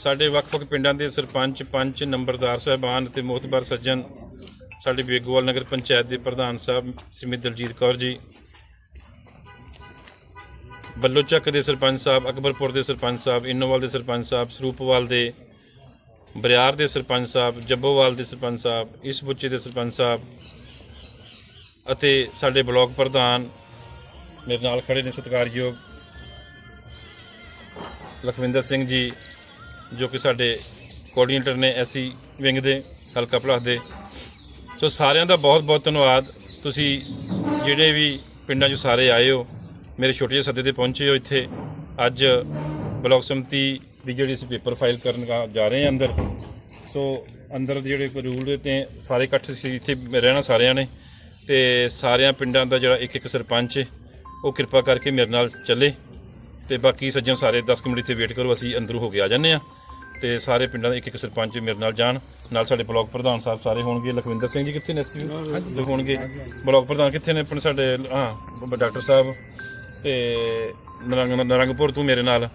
ਸਾਡੇ ਵੱਖ-ਵੱਖ ਪਿੰਡਾਂ ਦੇ ਸਰਪੰਚ, ਪੰਚ, ਨੰਬਰਦਾਰ ਸਾਹਿਬਾਨ ਅਤੇ ਮੋਹਤਬਰ ਸੱਜਣ, ਸਾਡੇ ਬੇਗੋਵਾਲ ਨਗਰ ਪੰਚਾਇਤ ਦੇ ਪ੍ਰਧਾਨ ਸਾਹਿਬ ਸਮਿਤ ਦਲਜੀਤ ਕੌਰ ਜੀ, ਬੱਲੋਚੱਕ ਦੇ ਸਰਪੰਚ ਸਾਹਿਬ, ਅਕਬਰਪੁਰ ਦੇ ਸਰਪੰਚ ਸਾਹਿਬ, ਇਨੋਵਾਲ ਦੇ ਸਰਪੰਚ ਸਾਹਿਬ, ਸਰੂਪਵਾਲ ਦੇ, ਬਰਿਆਰ ਦੇ ਸਰਪੰਚ ਸਾਹਿਬ, ਜੱਬੋਵਾਲ ਦੇ ਸਰਪੰਚ ਸਾਹਿਬ, ਇਸ ਬੁੱਚੇ ਦੇ ਸਰਪੰਚ ਸਾਹਿਬ ਅਤੇ ਸਾਡੇ ਬਲਾਕ ਪ੍ਰਧਾਨ ਮੇਰੇ ਨਾਲ ਖੜੇ ਨੇ ਸਤਿਕਾਰਯੋਗ ਲਖਵਿੰਦਰ ਸਿੰਘ ਜੀ ਜੋ ਕਿ ਸਾਡੇ ਕੋਆਰਡੀਨੇਟਰ ਨੇ ਐਸੀ ਵਿੰਗ ਦੇ, ਹਲਕਾ ਪਲਾਸ ਦੇ। ਸੋ ਸਾਰਿਆਂ ਦਾ ਬਹੁਤ ਬਹੁਤ ਧੰਨਵਾਦ। ਤੁਸੀਂ ਜਿਹੜੇ ਵੀ ਪਿੰਡਾਂ 'ਚੋਂ ਸਾਰੇ ਆਏ ਹੋ, ਮੇਰੇ ਛੋਟੇ ਜਿਹੇ ਸੱਦੇ ਤੇ ਪਹੁੰਚੇ ਹੋ ਇੱਥੇ। ਅੱਜ ਬਲਾਕ ਸੰਮਤੀ ਦੀ ਜਿਹੜੀ ਅਸੀਂ ਪੇਪਰ ਫਾਈਲ ਕਰਨ ਗਾ- ਜਾ ਰਹੇ ਹਾਂ ਅੰਦਰ। ਸੋ ਅੰਦਰ ਦੇ ਜਿਹੜੇ ਰੂਲ ਤੇ ਸਾਰੇ ਇਕੱਠੇ ਸੀ, ਇੱਥੇ ਰਹਿਣਾ ਸਾਰਿਆਂ ਨੇ। ਤੇ ਸਾਰਿਆਂ ਪਿੰਡਾਂ ਦਾ ਜਿਹੜਾ ਇੱਕ ਇੱਕ ਸਰਪੰਚ ਉਹ ਕਿਰਪਾ ਕਰਕੇ ਮੇਰੇ ਨਾਲ ਚੱਲੇ। ਤੇ ਬਾਕੀ ਸੱਜਣ ਸਾਰੇ 10 ਕੁ ਮਿੰਟ ਇੱਥੇ ਵੇਟ ਕਰੋ, ਅਸੀਂ ਅੰਦਰੋਂ ਹੋ ਕੇ ਆ ਜਾਂਦੇ ਆ ਤੇ ਸਾਰੇ ਪਿੰਡਾਂ ਦੇ ਇੱਕ ਇੱਕ ਸਰਪੰਚ ਮੇਰੇ ਨਾਲ ਜਾਣ। ਨਾਲ ਸਾਡੇ ਬਲਾਕ ਪ੍ਰਧਾਨ ਸਾਹਿਬ ਸਾਰੇ ਹੋਣਗੇ। ਲਖਵਿੰਦਰ ਸਿੰਘ ਜੀ ਕਿੱਥੇ ਨੇ ਐਸੀ ਹੋਣਗੇ। ਬਲਾਕ ਪ੍ਰਧਾਨ ਕਿੱਥੇ ਨੇ? ਆਪਣੇ ਸਾਡੇ, ਹਾਂ ਡਾਕਟਰ ਸਾਹਿਬ ਤੇ ਨਰੰਗ, ਨਰੰਗਪੁਰ ਤੋਂ ਮੇਰੇ ਨਾਲ।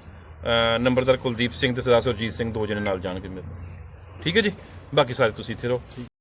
ਨੰਬਰਦਾਰ ਕੁਲਦੀਪ ਸਿੰਘ ਤੇ ਸਰਦਾਰ ਸੁਰਜੀਤ ਸਿੰਘ ਦੋ ਜਣੇ ਨਾਲ ਜਾਣਗੇ ਮੇਰੇ ਠੀਕ ਹੈ ਜੀ? ਬਾਕੀ ਸਾਰੇ ਤੁਸੀਂ ਇੱਥੇ ਰਹੋ।